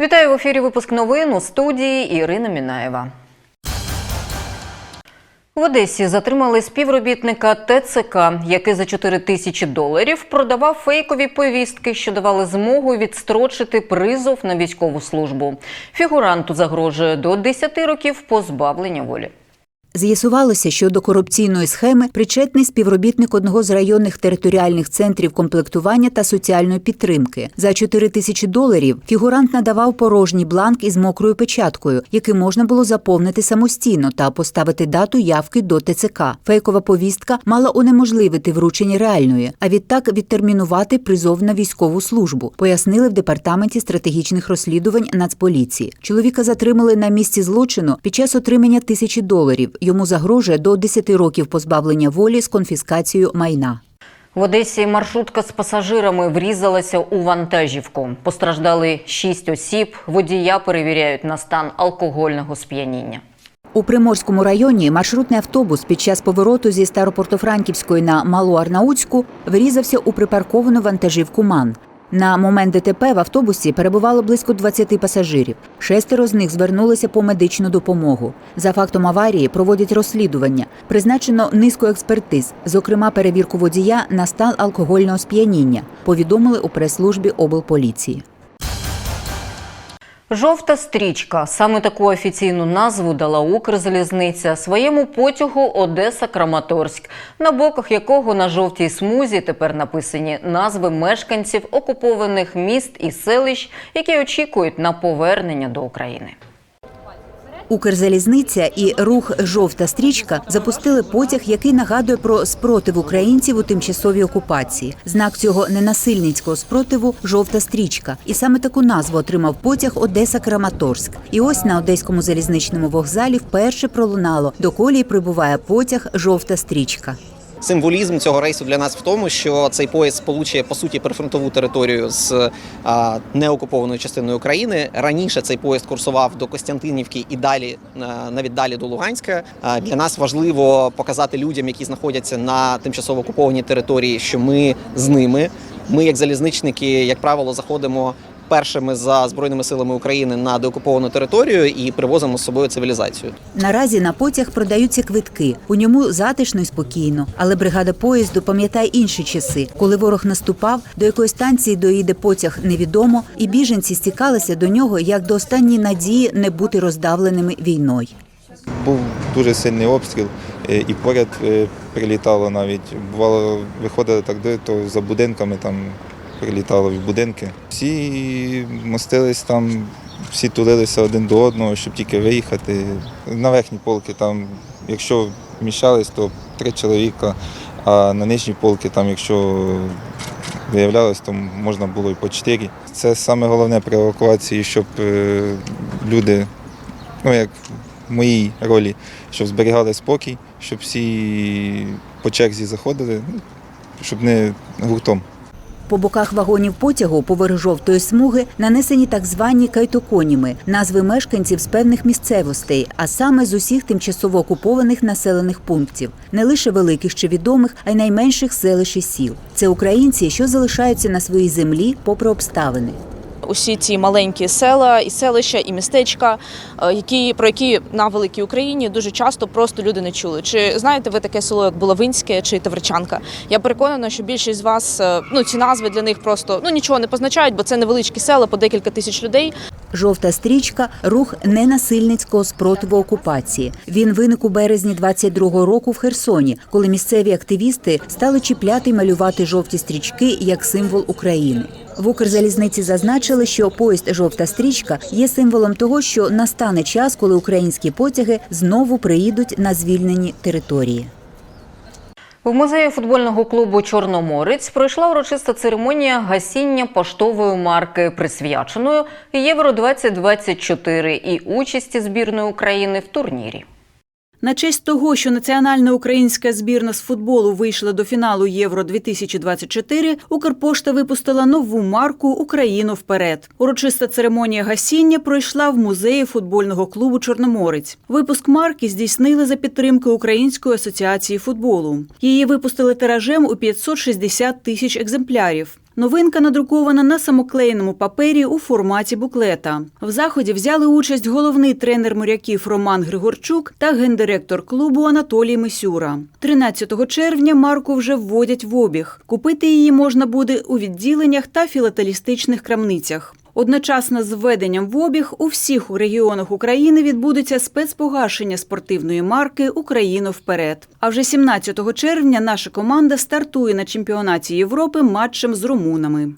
Вітаю в ефірі. Випуск новин у студії Ірина Мінаєва. В Одесі затримали співробітника ТЦК, який за 4 тисячі доларів продавав фейкові повістки, що давали змогу відстрочити призов на військову службу. Фігуранту загрожує до 10 років позбавлення волі. З'ясувалося, що до корупційної схеми причетний співробітник одного з районних територіальних центрів комплектування та соціальної підтримки. За 4 тисячі доларів фігурант надавав порожній бланк із мокрою печаткою, який можна було заповнити самостійно та поставити дату явки до ТЦК. Фейкова повістка мала унеможливити вручення реальної, а відтак відтермінувати призов на військову службу. Пояснили в департаменті стратегічних розслідувань Нацполіції. Чоловіка затримали на місці злочину під час отримання тисячі доларів. Йому загрожує до 10 років позбавлення волі з конфіскацією майна. В Одесі маршрутка з пасажирами врізалася у вантажівку. Постраждали шість осіб. Водія перевіряють на стан алкогольного сп'яніння. У Приморському районі маршрутний автобус під час повороту зі Старопортофранківської на Малу Арнаутську врізався у припарковану вантажівку МАН. На момент ДТП в автобусі перебувало близько 20 пасажирів. Шестеро з них звернулися по медичну допомогу. За фактом аварії проводять розслідування. Призначено низку експертиз, зокрема перевірку водія на стан алкогольного сп'яніння. Повідомили у прес-службі облполіції. Жовта стрічка. Саме таку офіційну назву дала Укрзалізниця своєму потягу Одеса Краматорськ, на боках якого на жовтій смузі тепер написані назви мешканців окупованих міст і селищ, які очікують на повернення до України. Укрзалізниця і рух Жовта стрічка запустили потяг, який нагадує про спротив українців у тимчасовій окупації. Знак цього ненасильницького спротиву жовта стрічка. І саме таку назву отримав потяг Одеса Краматорськ. І ось на одеському залізничному вокзалі вперше пролунало до колії прибуває потяг Жовта стрічка. Символізм цього рейсу для нас в тому, що цей поїзд сполучує по суті прифронтову територію з а, неокупованою частиною України. Раніше цей поїзд курсував до Костянтинівки і далі навіть далі до Луганська. А, для нас важливо показати людям, які знаходяться на тимчасово окупованій території, що ми з ними. Ми, як залізничники, як правило, заходимо першими за збройними силами України на деокуповану територію і привозимо з собою цивілізацію. Наразі на потяг продаються квитки. У ньому затишно і спокійно. Але бригада поїзду пам'ятає інші часи, коли ворог наступав, до якої станції доїде потяг невідомо, і біженці стікалися до нього як до останньої надії не бути роздавленими війною. Був дуже сильний обстріл, е, і поряд е, прилітало навіть. Бувало, виходили так де, то за будинками там прилітало в будинки. Всі мостились там, всі тулилися один до одного, щоб тільки виїхати. На верхні полки там, якщо вміщались, то три чоловіка, а на нижні полки, там, якщо виявлялось, то можна було і по чотири. Це саме головне при евакуації, щоб е, люди, ну як в моїй ролі, щоб зберігали спокій, щоб всі по черзі заходили, ну, щоб не гуртом. По боках вагонів потягу поверх жовтої смуги нанесені так звані кайтоконіми – назви мешканців з певних місцевостей, а саме з усіх тимчасово окупованих населених пунктів, не лише великих чи відомих, а й найменших селищ і сіл. Це українці, що залишаються на своїй землі попри обставини. Усі ці маленькі села, і селища, і містечка, е, які про які на великій Україні дуже часто просто люди не чули. Чи знаєте ви таке село, як Булавинське чи Тавричанка? Я переконана, що більшість з вас е, ну ці назви для них просто ну нічого не позначають, бо це невеличкі села по декілька тисяч людей. Жовта стрічка рух ненасильницького спротиву окупації. Він виник у березні 22-го року в Херсоні, коли місцеві активісти стали чіпляти й малювати жовті стрічки як символ України. В Укрзалізниці зазначили, що поїзд Жовта стрічка є символом того, що настане час, коли українські потяги знову приїдуть на звільнені території. В музеї футбольного клубу Чорноморець пройшла урочиста церемонія гасіння поштової марки, присвяченою Євро 2024 і участі збірної України в турнірі. На честь того, що національна українська збірна з футболу вийшла до фіналу Євро 2024 Укрпошта випустила нову марку Україну вперед. Урочиста церемонія гасіння пройшла в музеї футбольного клубу Чорноморець. Випуск марки здійснили за підтримки Української асоціації футболу. Її випустили тиражем у 560 тисяч екземплярів. Новинка надрукована на самоклеєному папері у форматі буклета. В заході взяли участь головний тренер моряків Роман Григорчук та гендиректор клубу Анатолій Мисюра. 13 червня марку вже вводять в обіг. Купити її можна буде у відділеннях та філателістичних крамницях. Одночасно з введенням в обіг у всіх регіонах України відбудеться спецпогашення спортивної марки Україна вперед. А вже 17 червня наша команда стартує на чемпіонаті Європи матчем з румунами.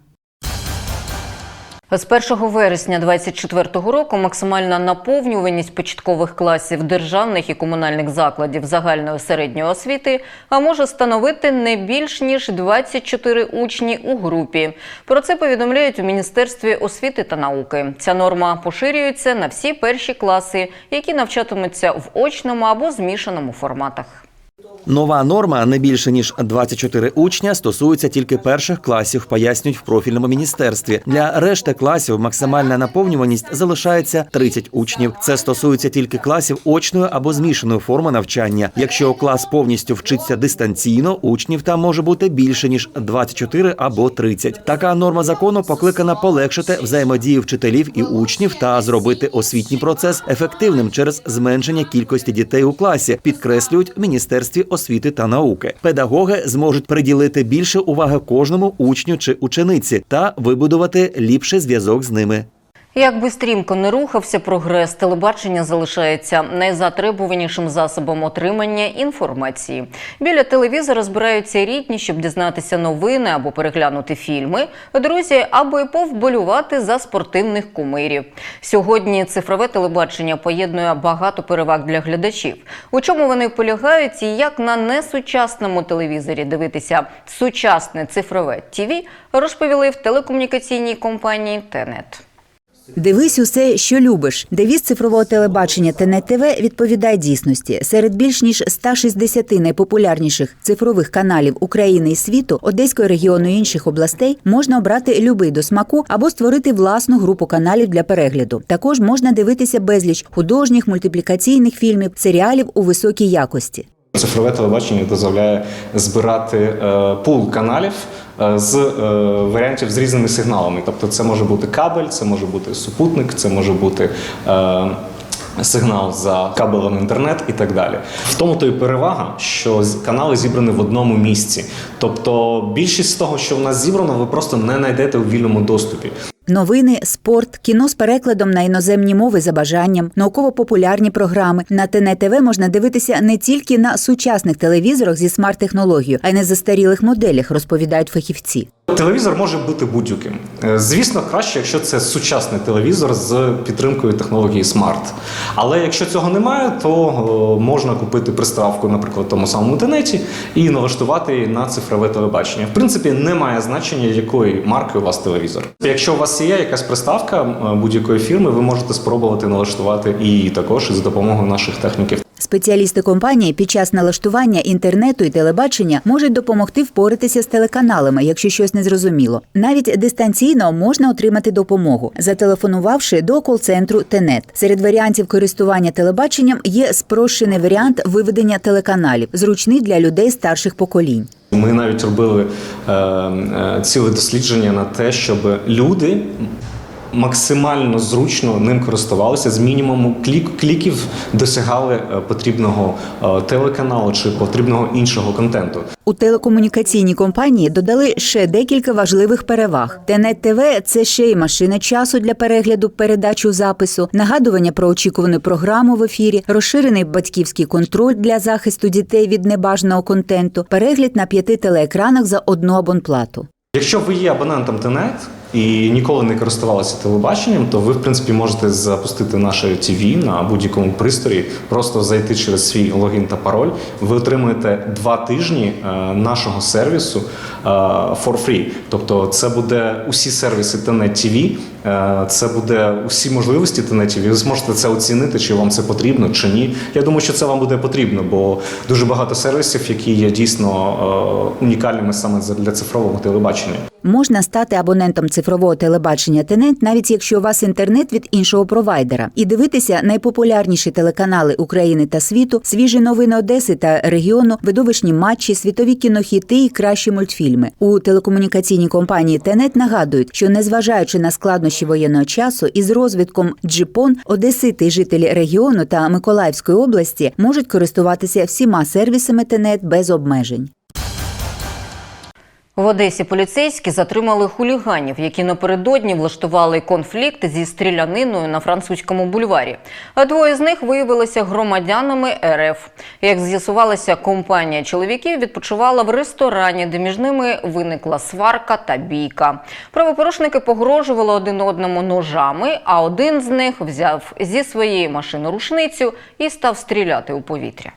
З 1 вересня 2024 року максимальна наповнюваність початкових класів державних і комунальних закладів загальної середньої освіти а може становити не більш ніж 24 учні у групі. Про це повідомляють у Міністерстві освіти та науки. Ця норма поширюється на всі перші класи, які навчатимуться в очному або змішаному форматах. Нова норма не більше ніж 24 учня стосується тільки перших класів, пояснюють в профільному міністерстві. Для решти класів максимальна наповнюваність залишається 30 учнів. Це стосується тільки класів очної або змішаної форми навчання. Якщо клас повністю вчиться дистанційно, учнів там може бути більше ніж 24 або 30. Така норма закону покликана полегшити взаємодію вчителів і учнів та зробити освітній процес ефективним через зменшення кількості дітей у класі, підкреслюють в міністерстві освіти та науки. Педагоги зможуть приділити більше уваги кожному учню чи учениці та вибудувати ліпший зв'язок з ними. Як би стрімко не рухався прогрес, телебачення залишається найзатребуванішим засобом отримання інформації. Біля телевізора збираються рідні, щоб дізнатися новини або переглянути фільми, друзі, або й повболювати за спортивних кумирів. Сьогодні цифрове телебачення поєднує багато переваг для глядачів. У чому вони полягають і як на несучасному телевізорі дивитися сучасне цифрове ТІВІ, розповіли в телекомунікаційній компанії Тенет. Дивись усе, що любиш. Девіз цифрового телебачення ТНЕТ ТВ відповідає дійсності. Серед більш ніж 160 найпопулярніших цифрових каналів України і світу, Одеського регіону і інших областей можна обрати любий до смаку або створити власну групу каналів для перегляду. Також можна дивитися безліч художніх, мультиплікаційних фільмів, серіалів у високій якості. Цифрове телебачення дозволяє збирати е, пул каналів з е, варіантів з різними сигналами. Тобто, це може бути кабель, це може бути супутник, це може бути. Е, Сигнал за кабелем інтернет і так далі. В тому то і перевага, що канали зібрані в одному місці. Тобто більшість з того, що в нас зібрано, ви просто не знайдете у вільному доступі. Новини, спорт, кіно з перекладом на іноземні мови за бажанням, науково-популярні програми. На ТНТВ ТВ можна дивитися не тільки на сучасних телевізорах зі смарт-технологією, а й на застарілих моделях, розповідають фахівці. Телевізор може бути будь-яким. Е, Звісно, краще, якщо це сучасний телевізор з підтримкою технології смарт. Але якщо цього немає, то можна купити приставку, наприклад, в тому самому інтернеті і налаштувати її на цифрове телебачення. В принципі, немає значення, якої марки у вас телевізор. Якщо у вас є якась приставка е, будь-якої фірми, ви можете спробувати налаштувати її також із допомогою наших техніків. Спеціалісти компанії під час налаштування інтернету і телебачення можуть допомогти впоратися з телеканалами, якщо щось не зрозуміло. Навіть дистанційно можна отримати допомогу, зателефонувавши до кол-центру ТЕНЕТ. Серед варіантів користування телебаченням є спрощений варіант виведення телеканалів, зручний для людей старших поколінь. Ми навіть робили е, е, ціле дослідження на те, щоб люди максимально зручно ним користувалися з мінімуму клік, кліків досягали е, потрібного е, телеканалу чи потрібного іншого контенту. У телекомунікаційній компанії додали ще декілька важливих переваг. Тенет ТВ – це ще й машина часу для перегляду передачу запису, нагадування про очікувану програму в ефірі, розширений батьківський контроль для захисту дітей від небажаного контенту, перегляд на п'яти телеекранах за одну абонплату. Якщо ви є абонентом ТНЕТ і ніколи не користувалися телебаченням, то ви в принципі можете запустити наше ТВ на будь-якому пристрої, просто зайти через свій логін та пароль. Ви отримуєте два тижні е, нашого сервісу е, for free. Тобто, це буде усі сервіси ТНЕТ ТВ, е, це буде усі можливості ТНЕТ ТВ. Ви зможете це оцінити, чи вам це потрібно, чи ні. Я думаю, що це вам буде потрібно, бо дуже багато сервісів, які є дійсно унікальними саме для цифрового телебачення. Можна стати абонентом цифрового телебачення Тенет, навіть якщо у вас інтернет від іншого провайдера, і дивитися найпопулярніші телеканали України та світу, свіжі новини Одеси та регіону, видовищні матчі, світові кінохіти і кращі мультфільми. У телекомунікаційній компанії Тенет нагадують, що незважаючи на складнощі воєнного часу, із розвитком джипон одесити, жителі регіону та Миколаївської області можуть користуватися всіма сервісами Тенет без обмежень. В Одесі поліцейські затримали хуліганів, які напередодні влаштували конфлікт зі стріляниною на французькому бульварі. А двоє з них виявилися громадянами РФ. Як з'ясувалося, компанія чоловіків відпочивала в ресторані, де між ними виникла сварка та бійка. Правопорушники погрожували один одному ножами, а один з них взяв зі своєї машини рушницю і став стріляти у повітря.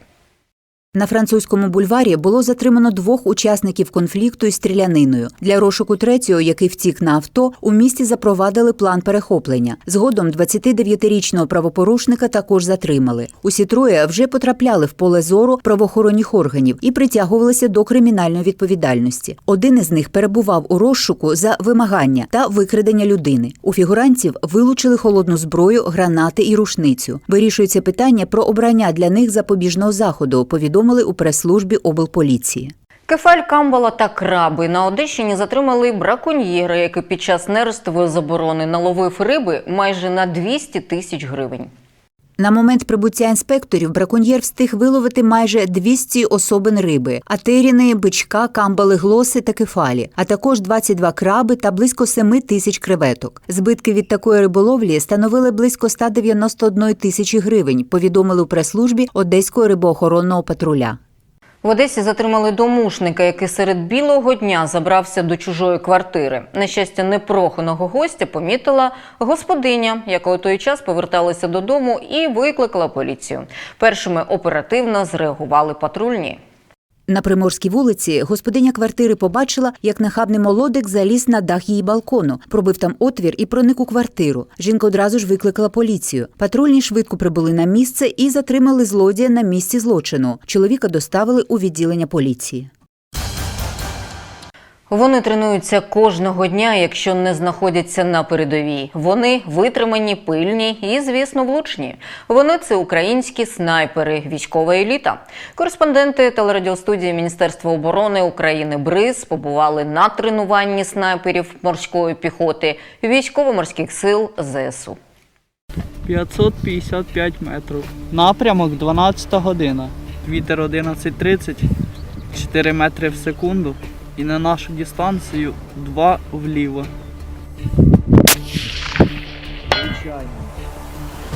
На французькому бульварі було затримано двох учасників конфлікту із стріляниною. Для розшуку третього, який втік на авто, у місті запровадили план перехоплення. Згодом 29-річного правопорушника також затримали. Усі троє вже потрапляли в поле зору правоохоронних органів і притягувалися до кримінальної відповідальності. Один із них перебував у розшуку за вимагання та викрадення людини. У фігурантів вилучили холодну зброю, гранати і рушницю. Вирішується питання про обрання для них запобіжного заходу. Повідомили у прес-службі облполіції. Кефаль, камбала та краби на Одещині затримали браконьєра, який під час нерестової заборони наловив риби майже на 200 тисяч гривень. На момент прибуття інспекторів браконьєр встиг виловити майже 200 особин риби, атеріни, бичка, камбали, глоси та кефалі, а також 22 краби та близько 7 тисяч креветок. Збитки від такої риболовлі становили близько 191 тисячі гривень, повідомили у прес-службі Одеського рибоохоронного патруля. В Одесі затримали домушника, який серед білого дня забрався до чужої квартири. На щастя, непроханого гостя помітила господиня, яка у той час поверталася додому і викликала поліцію. Першими оперативно зреагували патрульні. На приморській вулиці господиня квартири побачила, як нахабний молодик заліз на дах її балкону, пробив там отвір і проник у квартиру. Жінка одразу ж викликала поліцію. Патрульні швидко прибули на місце і затримали злодія на місці злочину. Чоловіка доставили у відділення поліції. Вони тренуються кожного дня, якщо не знаходяться на передовій. Вони витримані, пильні і, звісно, влучні. Вони це українські снайпери, військова еліта. Кореспонденти телерадіостудії Міністерства оборони України БРИЗ побували на тренуванні снайперів морської піхоти військово-морських сил ЗСУ. 555 метрів. Напрямок 12 година. Вітер 11.30, 4 метри в секунду. І на нашу дистанцію 2 вліво.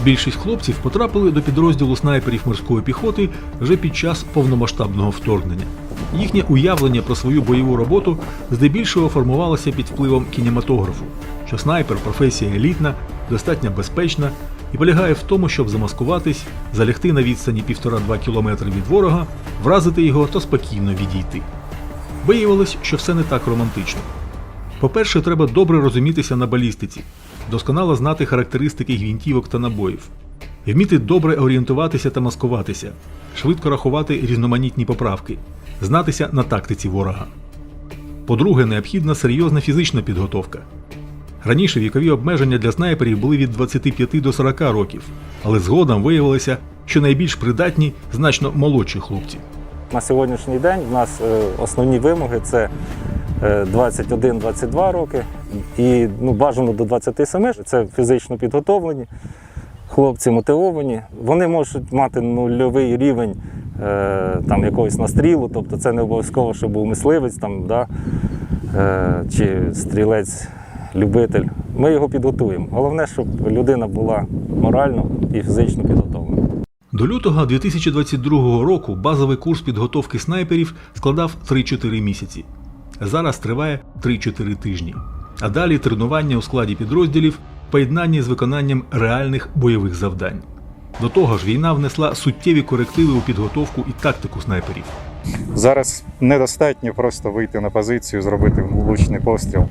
Більшість хлопців потрапили до підрозділу снайперів морської піхоти вже під час повномасштабного вторгнення. Їхнє уявлення про свою бойову роботу здебільшого формувалося під впливом кінематографу, що снайпер професія елітна, достатньо безпечна і полягає в тому, щоб замаскуватись, залягти на відстані 1,5-2 кілометри від ворога, вразити його та спокійно відійти. Виявилось, що все не так романтично. По-перше, треба добре розумітися на балістиці, досконало знати характеристики гвинтівок та набоїв, вміти добре орієнтуватися та маскуватися, швидко рахувати різноманітні поправки, знатися на тактиці ворога. По-друге, необхідна серйозна фізична підготовка. Раніше вікові обмеження для снайперів були від 25 до 40 років, але згодом виявилося, що найбільш придатні значно молодші хлопці. На сьогоднішній день в нас е, основні вимоги це е, 21-22 роки і ну, бажано до 27. Це фізично підготовлені, хлопці мотивовані. Вони можуть мати нульовий рівень е, там, якогось настрілу, тобто це не обов'язково, щоб був мисливець там, да, е, чи стрілець, любитель. Ми його підготуємо. Головне, щоб людина була морально і фізично підготовлена. До лютого 2022 року базовий курс підготовки снайперів складав 3-4 місяці. Зараз триває 3-4 тижні. А далі тренування у складі підрозділів в поєднанні з виконанням реальних бойових завдань. До того ж, війна внесла суттєві корективи у підготовку і тактику снайперів. Зараз недостатньо просто вийти на позицію, зробити влучний постріл.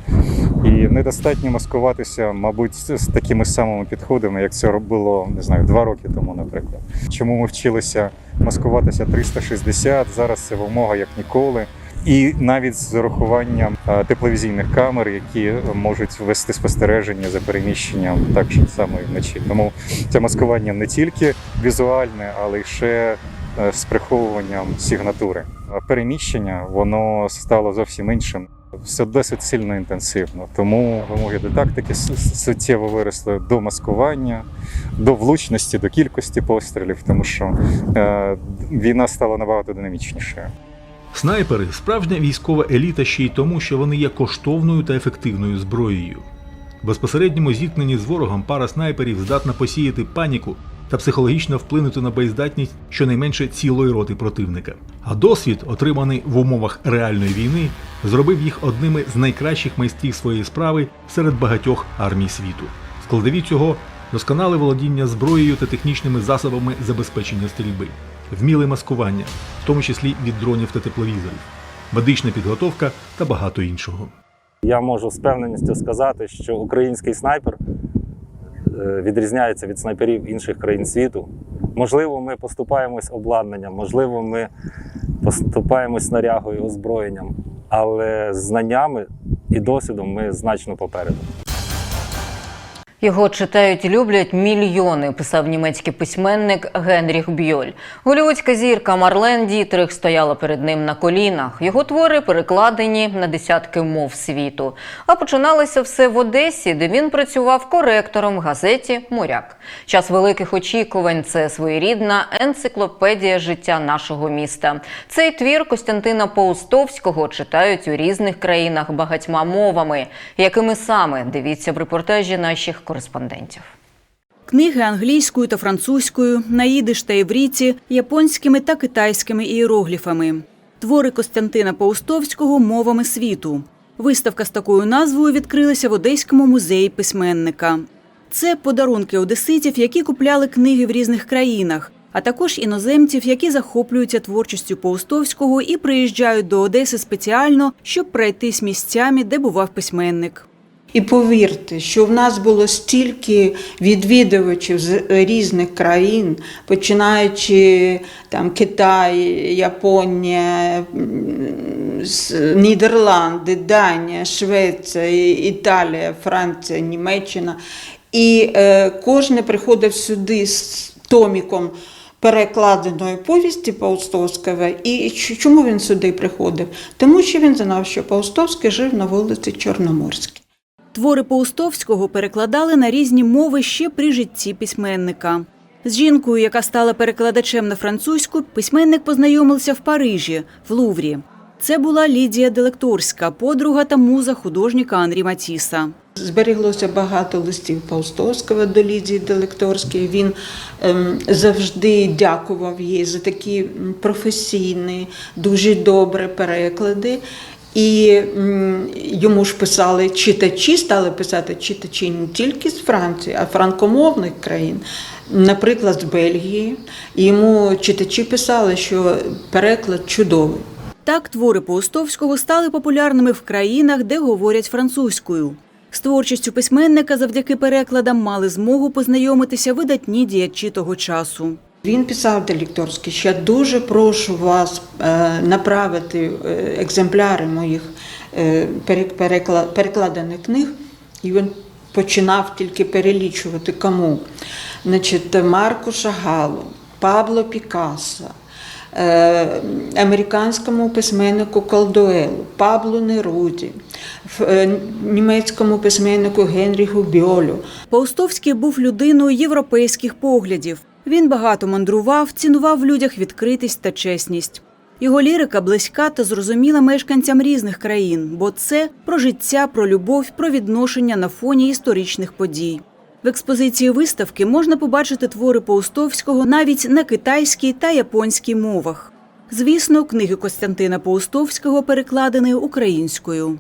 І недостатньо маскуватися, мабуть, з такими самими підходами, як це було не знаю, два роки тому, наприклад. Чому ми вчилися маскуватися 360, зараз це вимога як ніколи. І навіть з урахуванням тепловізійних камер, які можуть вести спостереження за переміщенням так само і вночі. Тому це маскування не тільки візуальне, але й ще з приховуванням сигнатури. Переміщення воно стало зовсім іншим. Все досить сильно інтенсивно, тому вимоги до тактики суттєво виросли до маскування, до влучності, до кількості пострілів, тому що е, війна стала набагато динамічнішою. Снайпери справжня військова еліта ще й тому, що вони є коштовною та ефективною зброєю. В безпосередньому зіткненні з ворогом пара снайперів здатна посіяти паніку та психологічно вплинути на боєздатність щонайменше цілої роти противника. А досвід, отриманий в умовах реальної війни, зробив їх одними з найкращих майстрів своєї справи серед багатьох армій світу. Складові цього досконале володіння зброєю та технічними засобами забезпечення стрільби, вміле маскування, в тому числі від дронів та тепловізорів, медична підготовка та багато іншого. Я можу з певненістю сказати, що український снайпер відрізняється від снайперів інших країн світу. Можливо, ми поступаємось обладнанням, можливо, ми поступаємось снарягою, озброєнням, але знаннями і досвідом ми значно попереду. Його читають і люблять мільйони, писав німецький письменник Генріх Бьоль. Голівудська зірка Марлен Дітрих стояла перед ним на колінах. Його твори перекладені на десятки мов світу. А починалося все в Одесі, де він працював коректором в газеті Моряк. Час великих очікувань це своєрідна енциклопедія життя нашого міста. Цей твір Костянтина Паустовського читають у різних країнах багатьма мовами. Якими саме дивіться в репортажі наших кореспондентів. Книги англійською та французькою, на їдиш та івріті, японськими та китайськими ієрогліфами. Твори Костянтина Паустовського мовами світу. Виставка з такою назвою відкрилася в Одеському музеї письменника. Це подарунки одеситів, які купляли книги в різних країнах, а також іноземців, які захоплюються творчістю Паустовського і приїжджають до Одеси спеціально, щоб пройтись місцями, де бував письменник. І повірте, що в нас було стільки відвідувачів з різних країн, починаючи там Китай, Японія, Нідерланди, Данія, Швеція, Італія, Франція, Німеччина. І е, кожен приходив сюди з томіком перекладеної повісті Паустовського. І чому він сюди приходив? Тому що він знав, що Паустовський жив на вулиці Чорноморській. Твори Паустовського перекладали на різні мови ще при житті письменника. З жінкою, яка стала перекладачем на французьку, письменник познайомився в Парижі, в Луврі. Це була Лідія Делекторська, подруга та муза художника Анрі Матіса. Зберіглося багато листів Паустовського до Лідії Делекторської. Він ем, завжди дякував їй за такі професійні, дуже добрі переклади. І йому ж писали читачі, стали писати читачі не тільки з Франції, а франкомовних країн, наприклад, з Бельгії. Йому читачі писали, що переклад чудовий. Так, твори Паустовського стали популярними в країнах, де говорять французькою. З творчістю письменника завдяки перекладам мали змогу познайомитися видатні діячі того часу. Він писав Делекторський, що я дуже прошу вас е, направити е, екземпляри моїх е, перек- перекла- перекладених книг. І він починав тільки перелічувати кому. Значить, Марку Шагалу, Пабло Пікассо, американському письменнику Колдуелу, Паблу Неруді, німецькому письменнику Генріху Бьолю, Паустовський був людиною європейських поглядів. Він багато мандрував, цінував в людях відкритість та чесність. Його лірика близька та зрозуміла мешканцям різних країн, бо це про життя, про любов, про відношення на фоні історичних подій. В експозиції виставки можна побачити твори Паустовського навіть на китайській та японській мовах. Звісно, книги Костянтина Паустовського перекладені українською.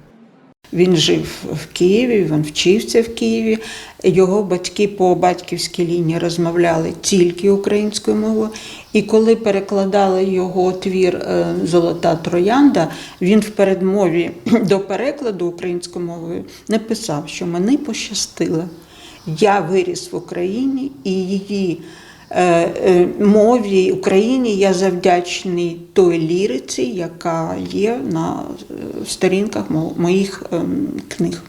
Він жив в Києві, він вчився в Києві. Його батьки по батьківській лінії розмовляли тільки українською мовою. І коли перекладали його твір е, Золота троянда, він в передмові до перекладу українською мовою написав, що мені пощастило. Я виріс в Україні і її мові Україні я завдячний той ліриці, яка є на е, сторінках мо- моїх ем, книг.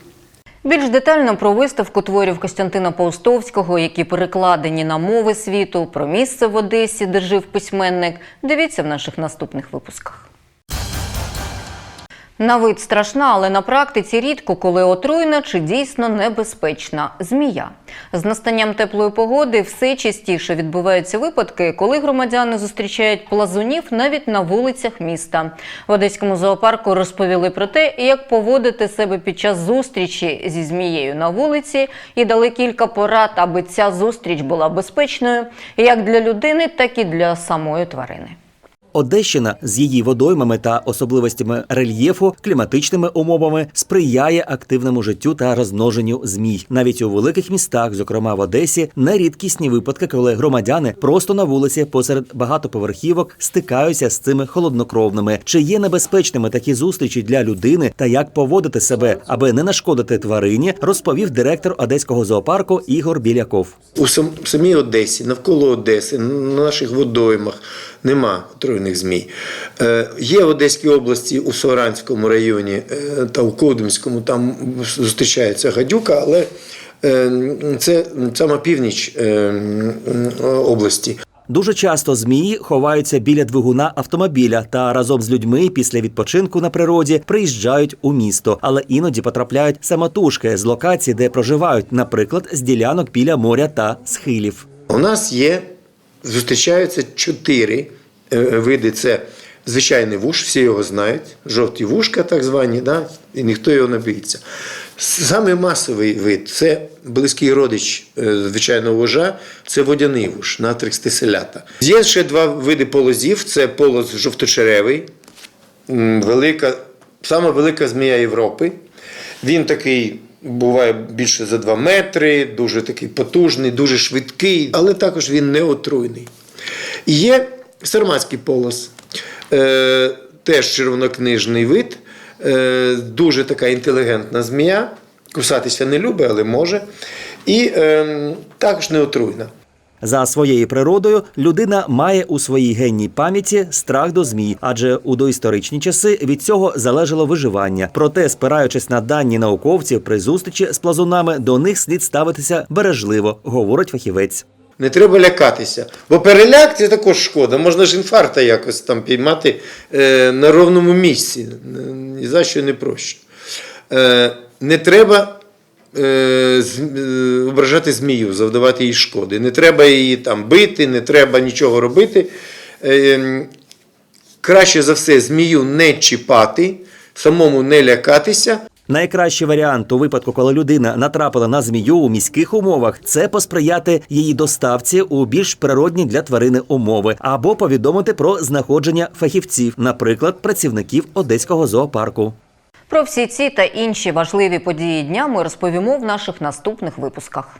Більш детально про виставку творів Костянтина Паустовського, які перекладені на мови світу, про місце в Одесі, де жив письменник. Дивіться в наших наступних випусках. На вид страшна, але на практиці рідко, коли отруйна чи дійсно небезпечна змія. З настанням теплої погоди все частіше відбуваються випадки, коли громадяни зустрічають плазунів навіть на вулицях міста. В одеському зоопарку розповіли про те, як поводити себе під час зустрічі зі змією на вулиці, і дали кілька порад, аби ця зустріч була безпечною як для людини, так і для самої тварини. Одещина з її водоймами та особливостями рельєфу, кліматичними умовами сприяє активному життю та розмноженню змій. Навіть у великих містах, зокрема в Одесі, нерідкісні випадки, коли громадяни просто на вулиці посеред багатоповерхівок стикаються з цими холоднокровними. Чи є небезпечними такі зустрічі для людини та як поводити себе, аби не нашкодити тварині, розповів директор одеського зоопарку Ігор Біляков. У самій Одесі, навколо Одеси, на наших водоймах нема отруйних змій. Е, є в Одеській області у Саранському районі е, та у Кодимському, там зустрічається гадюка, але е, це сама північ області. Дуже часто змії ховаються біля двигуна автомобіля та разом з людьми після відпочинку на природі приїжджають у місто, але іноді потрапляють самотужки з локацій, де проживають, наприклад, з ділянок біля моря та схилів. У нас є, зустрічаються чотири види. Це звичайний вуш, всі його знають, жовті вушка, так звані, да? і ніхто його не боїться. Саме масовий вид це близький родич е, звичайного вужа, це водяний вуш, натрикс теселята. Є ще два види полозів: це полоз жовточеревий, велика, сама велика змія Європи. Він такий буває більше за 2 метри, дуже такий потужний, дуже швидкий, але також він не отруйний. Є сарматський полос, е, теж червонокнижний вид, е, дуже така інтелігентна змія. Кусатися не любить, але може. І е, також не отруйна. За своєю природою людина має у своїй генній пам'яті страх до змій, адже у доісторичні часи від цього залежало виживання. Проте, спираючись на дані науковців при зустрічі з плазунами, до них слід ставитися бережливо, говорить фахівець. Не треба лякатися. Бо переляк це також шкода. Можна ж інфаркта якось там піймати е, на ровному місці. Ні за що не проще. Не треба е, е, ображати змію, завдавати їй шкоди. Не треба її там бити, не треба нічого робити. Краще за все змію не чіпати, самому не лякатися. Найкращий варіант у випадку, коли людина натрапила на змію у міських умовах, це посприяти її доставці у більш природні для тварини умови або повідомити про знаходження фахівців, наприклад, працівників одеського зоопарку. Про всі ці та інші важливі події дня ми розповімо в наших наступних випусках.